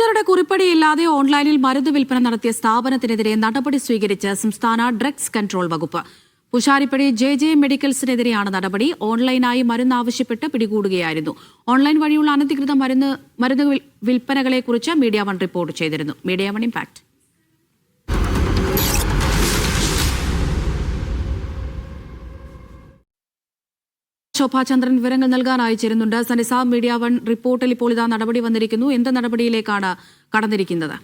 ഡോക്ടറുടെ കുറിപ്പടിയില്ലാതെ ഓൺലൈനിൽ മരുന്ന് വിൽപ്പന നടത്തിയ സ്ഥാപനത്തിനെതിരെ നടപടി സ്വീകരിച്ച് സംസ്ഥാന ഡ്രഗ്സ് കൺട്രോൾ വകുപ്പ്. പുഷാരിപ്പടി ജെ ജെ മെഡിക്കൽസിനെതിരെയാണ് നടപടി. ഓൺലൈനായി മരുന്ന് ആവശ്യപ്പെട്ട് പിടികൂടുകയായിരുന്നു. ഓൺലൈൻ വഴിയുള്ള അനധികൃത മരുന്ന് മരുന്ന് വിൽ- വിൽപ്പനകളെക്കുറിച്ച് മീഡിയ വൺ റിപ്പോർട്ട് ചെയ്തിരുന്നു. Media one impact. ശോഭാചന്ദ്രൻ വിവരങ്ങൾ നൽകാൻ അയച്ചിരുന്നുണ്ട് സനിസ മീഡിയ വൺ റിപ്പോർട്ടിൽ ഇപ്പോൾ ഇതാ നടപടി വന്നിരിക്കുന്നു. എന്ത് നടപടിയിലേക്കാണ് കടന്നിരിക്കുന്നത്?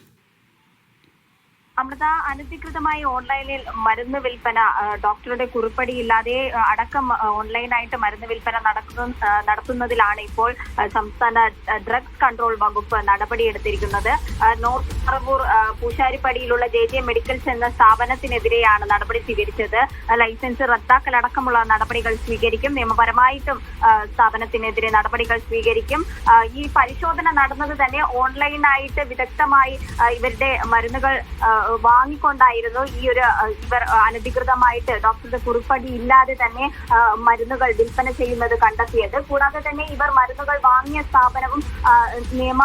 അമൃത അനധികൃതമായി ഓൺലൈനിൽ മരുന്ന് വിൽപ്പന ഡോക്ടറുടെ കുറിപ്പടി ഇല്ലാതെ അടക്കം ഓൺലൈനായിട്ട് മരുന്ന് വിൽപ്പന നടക്കുന്ന നടത്തുന്നതിലാണ് ഇപ്പോൾ സംസ്ഥാന ഡ്രഗ്സ് കൺട്രോൾ വകുപ്പ് നടപടിയെടുത്തിരിക്കുന്നത്. നോർത്ത് പറവൂർ പൂശാരിപ്പടിയിലുള്ള ജെ ജെ മെഡിക്കൽസ് എന്ന സ്ഥാപനത്തിനെതിരെയാണ് നടപടി സ്വീകരിച്ചത്. ലൈസൻസ് റദ്ദാക്കലടക്കമുള്ള നടപടികൾ സ്വീകരിക്കും. നിയമപരമായിട്ടും സ്ഥാപനത്തിനെതിരെ നടപടികൾ സ്വീകരിക്കും. ഈ പരിശോധന നടന്നത് തന്നെ ഓൺലൈനായിട്ട് വിദഗ്ധമായി ഇവരുടെ മരുന്നുകൾ വാങ്ങിക്കൊണ്ടായിരുന്നു ഈ ഒരു ഇവർ അനധികൃതമായിട്ട് ഡോക്ടറുടെ കുറിപ്പടി ഇല്ലാതെ തന്നെ മരുന്നുകൾ വിൽപ്പന ചെയ്യുന്നത് കണ്ടെത്തിയത്. കൂടാതെ തന്നെ ഇവർ മരുന്നുകൾ വാങ്ങിയ സ്ഥാപനവും നിയമ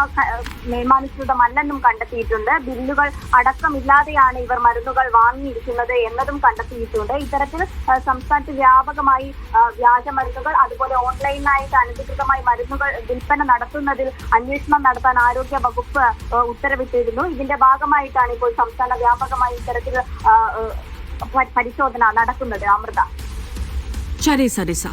നിയമാനുസൃതമല്ലെന്നും കണ്ടെത്തിയിട്ടുണ്ട്. ബില്ലുകൾ അടക്കമില്ലാതെയാണ് ഇവർ മരുന്നുകൾ വാങ്ങിയിരിക്കുന്നത് എന്നതും കണ്ടെത്തിയിട്ടുണ്ട്. ഇത്തരത്തിൽ സംസ്ഥാനത്ത് വ്യാപകമായി വ്യാജ മരുന്നുകൾ അതുപോലെ ഓൺലൈനായിട്ട് അനധികൃതമായി മരുന്നുകൾ വിൽപ്പന നടത്തുന്നതിൽ അന്വേഷണം നടത്താൻ ആരോഗ്യ വകുപ്പ് ഉത്തരവിട്ടിരുന്നു. ഇതിന്റെ ഭാഗമായിട്ടാണ് ഇപ്പോൾ സംസ്ഥാന വ്യാപകമായി ഇത്തരത്തിൽ പരിശോധന നടക്കുന്നത് അമൃത. ശരി സരിസ